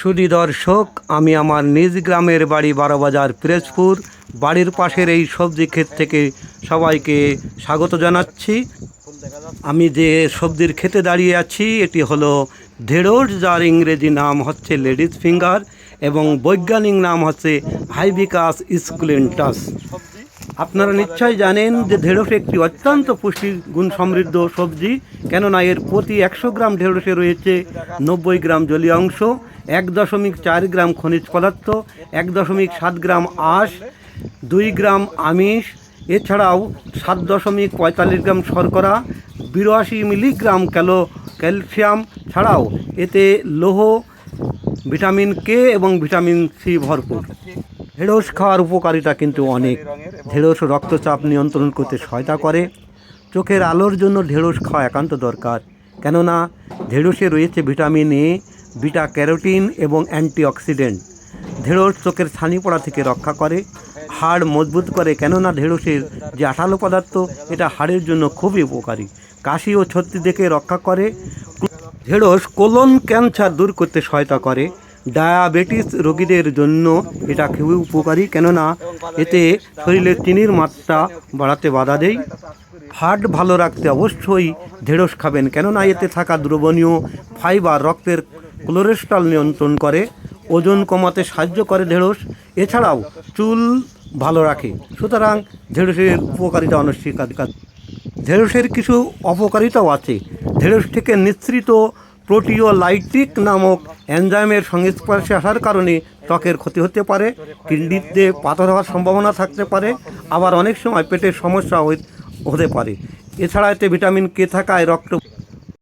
সুধী দর্শক আমি আমার নিজ গ্রামের বাড়ি বারোবাজার পিরোজপুর। বাড়ির পাশের এই সবজি ক্ষেত থেকে সবাইকে স্বাগত জানাচ্ছি। আমি যে সবজির খেতে দাঁড়িয়ে আছি, এটি হলো ঢেঁড়স, যার ইংরেজি নাম হচ্ছে লেডিস ফিঙ্গার এবং বৈজ্ঞানিক নাম হচ্ছে হাইবিকাস স্কুলেন্টাস। আপনারা নিশ্চয়ই জানেন যে ঢেঁড়স একটি অত্যন্ত পুষ্টি গুণ সমৃদ্ধ সবজি, কেননা এর প্রতি একশো গ্রাম ঢেঁড়সে রয়েছে নব্বই গ্রাম জলীয় অংশ, এক দশমিক চার গ্রাম খনিজ পদার্থ, এক দশমিক সাত গ্রাম আঁশ, দুই গ্রাম আমিষ, এছাড়াও সাত দশমিক পঁয়তাল্লিশ গ্রাম শর্করা, বিরাশি মিলিগ্রাম ক্যালো ক্যালসিয়াম ছাড়াও এতে লৌহ, ভিটামিন কে এবং ভিটামিন সি ভরপুর। ঢেঁড়স খাওয়ার উপকারিতা কিন্তু অনেক। ঢেঁড়স রক্তচাপ নিয়ন্ত্রণ করতে সহায়তা করে। চোখের আলোর জন্য ঢেঁড়স খাওয়া একান্ত দরকার। কেননা, ঢেঁড়সে রয়েছে ভিটামিন এ, বিটা ক্যারোটিন এবং অ্যান্টিঅক্সিডেন্ট। ঢেঁড়স চোখের ছানি পড়া থেকে রক্ষা করে। হাড় মজবুত করে, কেননা ঢেঁড়সের যে আঠালো পদার্থ, এটা হাড়ের জন্য খুবই উপকারী। কাশি ও ছত্রি থেকে রক্ষা করে। ঢেঁড়স কোলন ক্যান্সার দূর করতে সহায়তা করে। ডায়াবেটিস রোগীদের জন্য এটা খুবই উপকারী, কেননা এতে শরীরে চিনির মাত্রা বাড়াতে বাধা দেয়। হার্ট ভালো রাখতে অবশ্যই ঢেঁড়স খাবেন, কেননা এতে থাকা দ্রবণীয় ফাইবার রক্তের কোলেস্ট্রল নিয়ন্ত্রণ করে, ওজন কমাতে সাহায্য করে ঢেঁড়স। এছাড়াও চুল ভালো রাখে, সুতরাং ঢেঁড়সের উপকারিতা অনস্বীকার ঢেঁড়সের কিছু অপকারিতাও আছে। ঢেঁড়স থেকে নিঃসৃত প্রোটিওলাইটিক নামক এনজাইমের সংস্পর্শে আসার কারণে ত্বকের ক্ষতি হতে পারে, কিডনিতে পাথর হওয়ার সম্ভাবনা থাকতে পারে, আবার অনেক সময় পেটের সমস্যা হতে পারে। এছাড়া এতে ভিটামিন কে থাকায় রক্ত